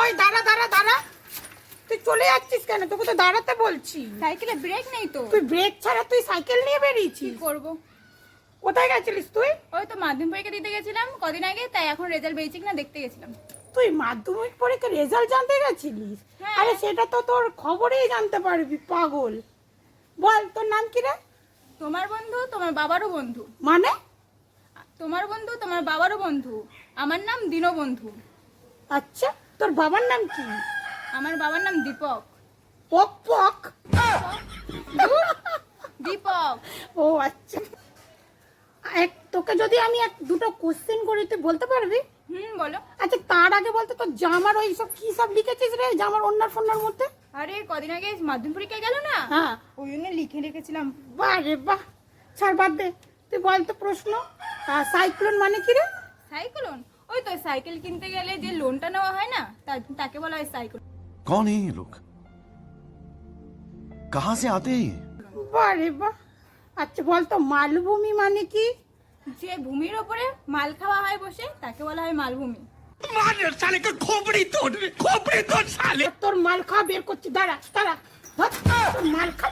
ওই দাঁড়া দাঁড়া দাঁড়া। তুই চলে যাচ্ছিস কেন? তোকে তো দাঁড়াতে বলছি। সাইকেলে ব্রেক নেই তো। তুই ব্রেক ছাড়া তুই সাইকেল নিয়ে কি বেরিয়েছিস করব? কোথায় গেছিলিস তুই? ওই তো মাধ্যমিক পরীক্ষা দিতে গেছিলাম কদিন আগে তাই এখন রেজাল্ট বেরিয়েছে কিনা দেখতে গেছিলাম। তুই মাধ্যমিক পরীক্ষার রেজাল্ট জানতে গেছিলিস? হ্যাঁ। আরে সেটা তো তোর খবরেই জানতে পারবি পাগল। বল তোর নাম কি রে? তোমার বন্ধু তোমার বাবারও বন্ধু। মানে? তোমার বন্ধু তোমার বাবারও বন্ধু। আমার নাম দীনবন্ধু আচ্ছা। তোর বাবার নাম কি? আমার বাবার নাম দীপক। পক পক? দীপক। ও আচ্ছা। এক তোকে যদি আমি এক দুটো কোশ্চেন করি তুই বলতে পারবি? হুম বলো। আচ্ছা তার আগে বলতে তোর জামার ওই সব কি সব লিখেছিস রে জামার অন্যার ফন্যার মধ্যে? আরে কদিন আগে মাধ্যমিক পরীক্ষা গেল না? হ্যাঁ। ওই জন্য লিখে রেখেছিলাম। বাহ রে বাহ। ছাড় বাদ দে। তুই বল তো প্রশ্ন। সাইক্লোন মানে কি রে? সাইক্লোন ওই তো সাইকেল কিনতে গেলে যে লোনটা নেওয়া হয় না তা- তাকে বলা হয় সাইক্লোন कौन है ये लोग कहां से आते हैं ये বাহ রে বাহ আচ্ছা বল তো মালভূমি মানে কি যে ভূমির ওপরে মাল খাওয়া হয় বসে তাকে বলা হয় মালভূমি তোর মাল খাওয়া বের করছি দাঁড়া দাঁড়া ধর, তোর মাল খা